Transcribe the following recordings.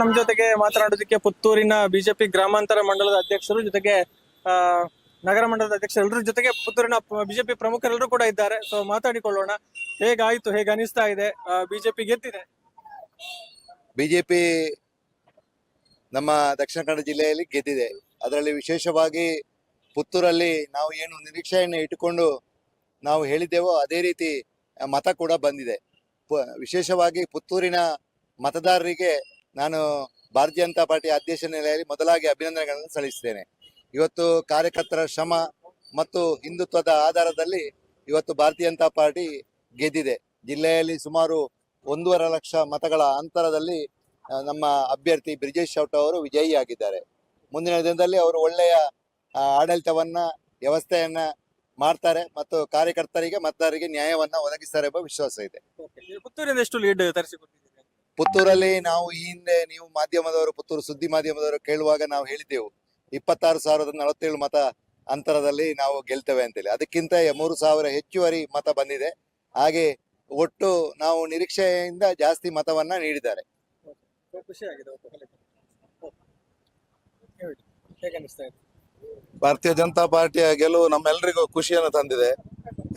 ನಮ್ಮ ಜೊತೆಗೆ ಮಾತನಾಡೋದಕ್ಕೆ ಪುತ್ತೂರಿನ ಬಿಜೆಪಿ ಗ್ರಾಮಾಂತರ ಮಂಡಲದ ಅಧ್ಯಕ್ಷರು, ಜೊತೆಗೆ ನಗರ ಮಂಡಲದ ಅಧ್ಯಕ್ಷರು ಎಲ್ಲರ ಜೊತೆಗೆ ಪುತ್ತೂರಿನ ಬಿಜೆಪಿ ಪ್ರಮುಖರೆಲ್ಲರೂ ಕೂಡ ಇದ್ದಾರೆ. ಸೊ ಮಾತಾಡಿಕೊಳ್ಳೋಣ. ಹೇಗಾಯ್ತು? ಹೇಗೆ ಅನಿಸ್ತಾ ಇದೆ? ಬಿಜೆಪಿ ಗೆದ್ದಿದೆ. ಬಿಜೆಪಿ ನಮ್ಮ ದಕ್ಷಿಣ ಕನ್ನಡ ಜಿಲ್ಲೆಯಲ್ಲಿ ಗೆದ್ದಿದೆ. ಅದರಲ್ಲಿ ವಿಶೇಷವಾಗಿ ಪುತ್ತೂರಲ್ಲಿ ನಾವು ಏನು ನಿರೀಕ್ಷೆಯನ್ನು ಇಟ್ಟುಕೊಂಡು ನಾವು ಹೇಳಿದ್ದೆವೋ ಅದೇ ರೀತಿ ಮತ ಕೂಡ ಬಂದಿದೆ. ವಿಶೇಷವಾಗಿ ಪುತ್ತೂರಿನ ಮತದಾರರಿಗೆ ನಾನು ಭಾರತೀಯ ಜನತಾ ಪಾರ್ಟಿ ಅಧ್ಯಕ್ಷ ನೆಲೆಯಲ್ಲಿ ಮೊದಲಾಗಿ ಅಭಿನಂದನೆಗಳನ್ನು ಸಲ್ಲಿಸುತ್ತೇನೆ. ಇವತ್ತು ಕಾರ್ಯಕರ್ತರ ಶ್ರಮ ಮತ್ತು ಹಿಂದುತ್ವದ ಆಧಾರದಲ್ಲಿ ಇವತ್ತು ಭಾರತೀಯ ಜನತಾ ಪಾರ್ಟಿ ಗೆದ್ದಿದೆ. ಜಿಲ್ಲೆಯಲ್ಲಿ ಸುಮಾರು ಒಂದೂವರೆ ಲಕ್ಷ ಮತಗಳ ಅಂತರದಲ್ಲಿ ನಮ್ಮ ಅಭ್ಯರ್ಥಿ ಬ್ರಿಜೇಶ್ ಶೌಟ ಅವರು ವಿಜಯಿಯಾಗಿದ್ದಾರೆ. ಮುಂದಿನ ದಿನದಲ್ಲಿ ಅವರು ಒಳ್ಳೆಯ ಆಡಳಿತವನ್ನ, ವ್ಯವಸ್ಥೆಯನ್ನ ಮಾಡ್ತಾರೆ ಮತ್ತು ಕಾರ್ಯಕರ್ತರಿಗೆ ಮತದಾರರಿಗೆ ನ್ಯಾಯವನ್ನ ಒದಗಿಸ್ತಾರೆ ಎಂಬ ವಿಶ್ವಾಸ ಇದೆ. ಪುತ್ತೂರಿಂದ ಎಷ್ಟು ಲೀಡ್ ತರಿಸಿಕೊಟ್ಟಿದ್ದೀರಿ? ಪುತ್ತೂರಲ್ಲಿ ನಾವು ಈ ಹಿಂದೆ ನೀವು ಮಾಧ್ಯಮದವರು, ಪುತ್ತೂರು ಸುದ್ದಿ ಮಾಧ್ಯಮದವರು ಕೇಳುವಾಗ ನಾವು ಹೇಳಿದ್ದೆವು. ಇಪ್ಪತ್ತಾರು ಸಾವಿರದ ನಲವತ್ತೇಳು ಮತ ಅಂತರದಲ್ಲಿ ನಾವು ಗೆಲ್ತೇವೆ ಅಂತೇಳಿ. ಅದಕ್ಕಿಂತ ಮೂರು ಸಾವಿರ ಹೆಚ್ಚುವರಿ ಮತ ಬಂದಿದೆ. ಹಾಗೆ ಒಟ್ಟು ನಾವು ನಿರೀಕ್ಷೆಯಿಂದ ಜಾಸ್ತಿ ಮತವನ್ನ ನೀಡಿದ್ದಾರೆ. ಭಾರತೀಯ ಜನತಾ ಪಾರ್ಟಿಯ ಗೆಲುವು ನಮ್ಮೆಲ್ಲರಿಗೂ ಖುಷಿಯನ್ನು ತಂದಿದೆ.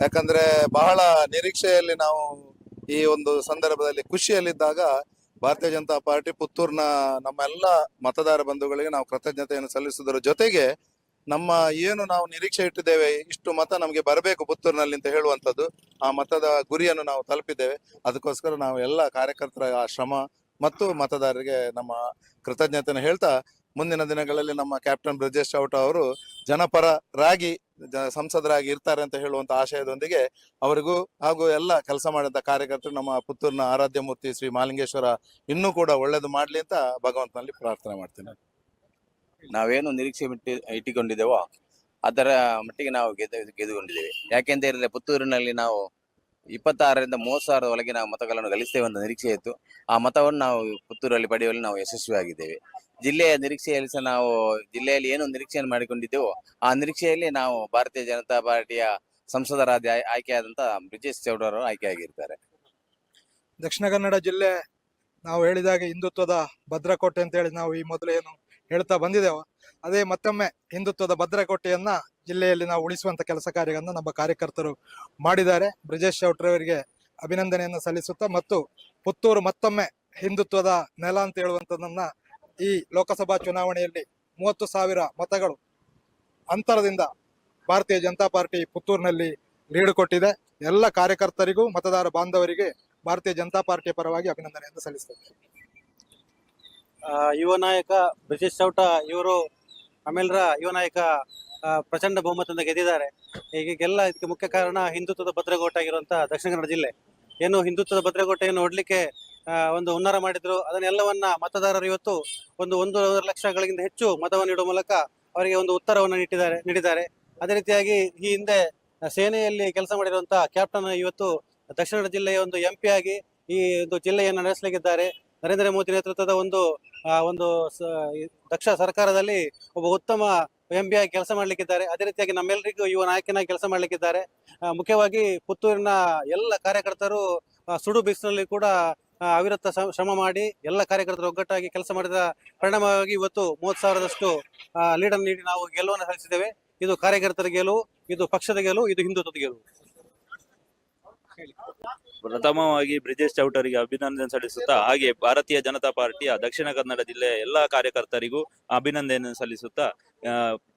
ಯಾಕಂದ್ರೆ ಬಹಳ ನಿರೀಕ್ಷೆಯಲ್ಲಿ ನಾವು ಈ ಒಂದು ಸಂದರ್ಭದಲ್ಲಿ ಖುಷಿಯಲ್ಲಿದ್ದಾಗ ಭಾರತೀಯ ಜನತಾ ಪಾರ್ಟಿ ಪುತ್ತೂರಿನ ನಮ್ಮೆಲ್ಲ ಮತದಾರ ಬಂಧುಗಳಿಗೆ ನಾವು ಕೃತಜ್ಞತೆಯನ್ನು ಸಲ್ಲಿಸುವುದರ ಜೊತೆಗೆ ನಮ್ಮ ಏನು ನಾವು ನಿರೀಕ್ಷೆ ಇಟ್ಟಿದ್ದೇವೆ, ಇಷ್ಟು ಮತ ನಮಗೆ ಬರಬೇಕು ಪುತ್ತೂರಿನಲ್ಲಿ ಅಂತ ಹೇಳುವಂಥದ್ದು, ಆ ಮತದ ಗುರಿಯನ್ನು ನಾವು ತಲುಪಿದ್ದೇವೆ. ಅದಕ್ಕೋಸ್ಕರ ನಾವು ಎಲ್ಲ ಕಾರ್ಯಕರ್ತರ ಆ ಶ್ರಮ ಮತ್ತು ಮತದಾರರಿಗೆ ನಮ್ಮ ಕೃತಜ್ಞತೆಯನ್ನು ಹೇಳ್ತಾ ಮುಂದಿನ ದಿನಗಳಲ್ಲಿ ನಮ್ಮ ಕ್ಯಾಪ್ಟನ್ ಬ್ರಜೇಶ್ ಚೌಟ ಅವರು ಜನಪರರಾಗಿ ಸಂಸದರಾಗಿ ಇರ್ತಾರೆ ಅಂತ ಹೇಳುವಂತ ಆಶಯದೊಂದಿಗೆ ಅವರಿಗೂ ಹಾಗೂ ಎಲ್ಲ ಕೆಲಸ ಮಾಡಿದಂತ ಕಾರ್ಯಕರ್ತರು ನಮ್ಮ ಪುತ್ತೂರಿನ ಆರಾಧ್ಯ ಮೂರ್ತಿ ಶ್ರೀ ಮಾಲಿಂಗೇಶ್ವರ ಇನ್ನೂ ಕೂಡ ಒಳ್ಳೇದು ಮಾಡ್ಲಿ ಅಂತ ಭಗವಂತನಲ್ಲಿ ಪ್ರಾರ್ಥನೆ ಮಾಡ್ತೀನಿ. ನಾವೇನು ನಿರೀಕ್ಷೆ ಬಿಟ್ಟು ಇಟ್ಟುಕೊಂಡಿದ್ದೇವೋ ಅದರ ಮಟ್ಟಿಗೆ ನಾವು ಗೆದ್ದು, ಗೆದ್ದುಕೊಂಡಿದ್ದೇವೆ. ಯಾಕೆಂತ ಹೇಳಿದ್ರೆ ಪುತ್ತೂರಿನಲ್ಲಿ ನಾವು ಇಪ್ಪತ್ತಾರರಿಂದ ಮೂವತ್ತು ಸಾವಿರದ ಒಳಗೆ ನಾವು ಮತಗಳನ್ನು ಗಳಿಸ್ತೇವೆ ಅಂತ ನಿರೀಕ್ಷೆ ಇತ್ತು. ಆ ಮತವನ್ನು ನಾವು ಪುತ್ತೂರಲ್ಲಿ ಪಡೆಯುವಲ್ಲಿ ನಾವು ಯಶಸ್ವಿಯಾಗಿದ್ದೇವೆ. ಜಿಲ್ಲೆಯ ನಿರೀಕ್ಷೆಯಲ್ಲಿ ಸಹ ನಾವು ಜಿಲ್ಲೆಯಲ್ಲಿ ಏನು ನಿರೀಕ್ಷೆಯನ್ನು ಮಾಡಿಕೊಂಡಿದ್ದೆವೋ ಆ ನಿರೀಕ್ಷೆಯಲ್ಲಿ ನಾವು ಭಾರತೀಯ ಜನತಾ ಪಾರ್ಟಿಯ ಸಂಸದರಾದ ಆಯ್ಕೆಯಾದಂತಹ ಆಯ್ಕೆಯಾದಂತ ಬ್ರಿಜೇಶ್ ಚೌಡರು ಆಯ್ಕೆಯಾಗಿರ್ತಾರೆ. ದಕ್ಷಿಣ ಕನ್ನಡ ಜಿಲ್ಲೆ ನಾವು ಹೇಳಿದಾಗ ಹಿಂದುತ್ವದ ಭದ್ರಕೋಟೆ ಅಂತ ಹೇಳಿ ನಾವು ಈ ಮೊದಲು ಏನು ಹೇಳ್ತಾ ಬಂದಿದ್ದೇವೆ. ಅದೇ ಮತ್ತೊಮ್ಮೆ ಹಿಂದುತ್ವದ ಭದ್ರಕೋಟೆಯನ್ನ ಜಿಲ್ಲೆಯಲ್ಲಿ ನಾವು ಉಳಿಸುವಂತ ಕೆಲಸ ಕಾರ್ಯಗಳನ್ನು ನಮ್ಮ ಕಾರ್ಯಕರ್ತರು ಮಾಡಿದ್ದಾರೆ. ಬ್ರಿಜೇಶ್ ಚೌಟ್ರವರಿಗೆ ಅಭಿನಂದನೆಯನ್ನು ಸಲ್ಲಿಸುತ್ತಾ ಮತ್ತು ಪುತ್ತೂರು ಮತ್ತೊಮ್ಮೆ ಹಿಂದುತ್ವದ ನೆಲ ಅಂತ ಹೇಳುವಂಥದ್ದನ್ನ ಈ ಲೋಕಸಭಾ ಚುನಾವಣೆಯಲ್ಲಿ ಮೂವತ್ತು ಸಾವಿರ ಮತಗಳು ಅಂತರದಿಂದ ಭಾರತೀಯ ಜನತಾ ಪಾರ್ಟಿ ಪುತ್ತೂರಿನಲ್ಲಿ ಲೀಡ್ ಕೊಟ್ಟಿದೆ. ಎಲ್ಲ ಕಾರ್ಯಕರ್ತರಿಗೂ, ಮತದಾರ ಬಾಂಧವರಿಗೆ ಭಾರತೀಯ ಜನತಾ ಪಾರ್ಟಿಯ ಪರವಾಗಿ ಅಭಿನಂದನೆಯನ್ನು ಸಲ್ಲಿಸ್ತೇನೆ. ಯುವ ನಾಯಕ ಬ್ರಿಟಿಷ್ ಚೌಟ ಇವರು ಆಮೇಲ್ರ ಯುವ ನಾಯಕ ಪ್ರಚಂಡ ಬಹುಮತದಿಂದ ಗೆದ್ದಿದ್ದಾರೆ. ಈಗೆಲ್ಲ ಇದಕ್ಕೆ ಮುಖ್ಯ ಕಾರಣ ಹಿಂದುತ್ವದ ಭದ್ರಕೋಟೆ ಆಗಿರುವಂತಹ ದಕ್ಷಿಣ ಕನ್ನಡ ಜಿಲ್ಲೆ. ಏನು ಹಿಂದುತ್ವದ ಭದ್ರಕೋಟೆಯನ್ನು ಹೊಡ್ಲಿಕ್ಕೆ ಒಂದು ಹುನ್ನಾರ ಮಾಡಿದ್ರು. ಅದನ್ನೆಲ್ಲವನ್ನ ಮತದಾರರು ಇವತ್ತು ಒಂದು ಒಂದೂವರೆ ಲಕ್ಷಗಳಿಗಿಂತ ಹೆಚ್ಚು ಮತವನ್ನು ನೀಡುವ ಮೂಲಕ ಅವರಿಗೆ ಒಂದು ಉತ್ತರವನ್ನು ನೀಡಿದ್ದಾರೆ ನೀಡಿದ್ದಾರೆ. ಅದೇ ರೀತಿಯಾಗಿ ಈ ಹಿಂದೆ ಸೇನೆಯಲ್ಲಿ ಕೆಲಸ ಮಾಡಿರುವಂತಹ ಕ್ಯಾಪ್ಟನ್ ಇವತ್ತು ದಕ್ಷಿಣ ಜಿಲ್ಲೆಯ ಒಂದು ಎಂಪಿ ಆಗಿ ಈ ಒಂದು ಜಿಲ್ಲೆಯನ್ನು ನಡೆಸಲಿಕ್ಕಿದ್ದಾರೆ. ನರೇಂದ್ರ ಮೋದಿ ನೇತೃತ್ವದ ಒಂದು ಒಂದು ದಕ್ಷ ಸರ್ಕಾರದಲ್ಲಿ ಒಬ್ಬ ಉತ್ತಮ ಎಂ ಪಿ ಆಗಿ ಕೆಲಸ ಮಾಡಲಿಕ್ಕಿದ್ದಾರೆ. ಅದೇ ರೀತಿಯಾಗಿ ನಮ್ಮೆಲ್ಲರಿಗೂ ಯುವ ನಾಯಕನಾಗಿ ಕೆಲಸ ಮಾಡಲಿಕ್ಕಿದ್ದಾರೆ. ಮುಖ್ಯವಾಗಿ ಪುತ್ತೂರಿನ ಎಲ್ಲ ಕಾರ್ಯಕರ್ತರು ಸುಡು ಬಿಸಿಲಿನಲ್ಲಿ ಕೂಡ ಅವಿರತ ಶ್ರಮ- ಮಾಡಿ ಎಲ್ಲ ಕಾರ್ಯಕರ್ತರು ಒಗ್ಗಟ್ಟಾಗಿ ಕೆಲಸ ಮಾಡಿದ ಪರಿಣಾಮವಾಗಿ ಇವತ್ತು ಮೂವತ್ತು ಸಾವಿರದಷ್ಟು ಲೀಡನ್ನು ನೀಡಿ ನಾವು ಗೆಲುವನ್ನು ಸಾಧಿಸಿದ್ದೇವೆ. ಇದು ಕಾರ್ಯಕರ್ತರ ಗೆಲುವು ಇದು ಪಕ್ಷದ ಗೆಲುವು ಇದು ಹಿಂದುತ್ವದ ಗೆಲುವು ಪ್ರಥಮವಾಗಿ ಬ್ರಿಜೇಶ್ ಚೌಟರಿಗೆ ಅಭಿನಂದನೆ ಸಲ್ಲಿಸುತ್ತಾ, ಹಾಗೆ ಭಾರತೀಯ ಜನತಾ ಪಾರ್ಟಿಯ ದಕ್ಷಿಣ ಕನ್ನಡ ಜಿಲ್ಲೆಯ ಎಲ್ಲಾ ಕಾರ್ಯಕರ್ತರಿಗೂ ಅಭಿನಂದನೆ ಸಲ್ಲಿಸುತ್ತಾ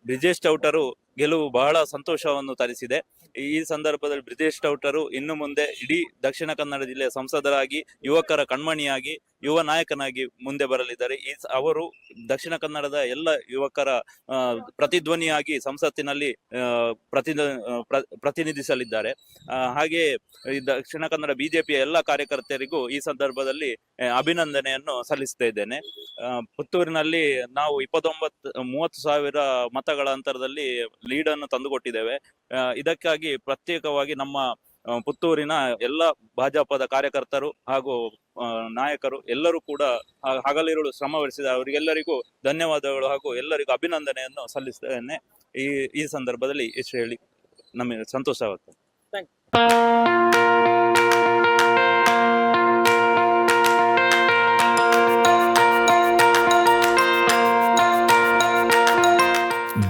ಬ್ರಿಜೇಶ್ ಚೌಟರು ಗೆಲುವು ಬಹಳ ಸಂತೋಷವನ್ನು ತರಿಸಿದೆ. ಈ ಸಂದರ್ಭದಲ್ಲಿ ಬ್ರಿಜೇಶ್ ಟೌಟರು ಇನ್ನು ಮುಂದೆ ಇಡೀ ದಕ್ಷಿಣ ಕನ್ನಡ ಜಿಲ್ಲೆಯ ಸಂಸದರಾಗಿ, ಯುವಕರ ಕಣ್ಮಣಿಯಾಗಿ, ಯುವ ನಾಯಕನಾಗಿ ಮುಂದೆ ಬರಲಿದ್ದಾರೆ. ಈ ಅವರು ದಕ್ಷಿಣ ಕನ್ನಡದ ಎಲ್ಲ ಯುವಕರ ಪ್ರತಿಧ್ವನಿಯಾಗಿ ಸಂಸತ್ತಿನಲ್ಲಿ ಪ್ರತಿ ಪ್ರ- ಪ್ರತಿನಿಧಿಸಲಿದ್ದಾರೆ. ಹಾಗೆಯೇ ಹಾಗೆ ದಕ್ಷಿಣ ಕನ್ನಡ ಬಿಜೆಪಿಯ ಎಲ್ಲ ಕಾರ್ಯಕರ್ತರಿಗೂ ಈ ಸಂದರ್ಭದಲ್ಲಿ ಅಭಿನಂದನೆಯನ್ನು ಸಲ್ಲಿಸ್ತಾ ಇದ್ದೇನೆ. ಆ, ಪುತ್ತೂರಿನಲ್ಲಿ ನಾವು ಇಪ್ಪತ್ತೊಂಬತ್ತು ಮೂವತ್ತು ಸಾವಿರ ಮತಗಳ ಅಂತರದಲ್ಲಿ ಲೀಡ್ ಅನ್ನು ತಂದುಕೊಟ್ಟಿದ್ದೇವೆ. ಇದಕ್ಕಾಗಿ ಪ್ರತ್ಯೇಕವಾಗಿ ನಮ್ಮ ಪುತ್ತೂರಿನ ಎಲ್ಲ ಭಾಜಪದ ಕಾರ್ಯಕರ್ತರು ಹಾಗೂ ನಾಯಕರು ಎಲ್ಲರೂ ಕೂಡ ಹಗಲಿರುಳು ಶ್ರಮ ಶ್ರಮವಹಿಸಿದ ಅವರಿಗೆಲ್ಲರಿಗೂ ಧನ್ಯವಾದಗಳು ಹಾಗೂ ಎಲ್ಲರಿಗೂ ಅಭಿನಂದನೆಯನ್ನು ಸಲ್ಲಿಸ್ತೇನೆ. ಈ ಈ ಸಂದರ್ಭದಲ್ಲಿ ಇಷ್ಟು ಹೇಳಿ ನಮಗೆ ಸಂತೋಷವಾಗ್ತದೆ.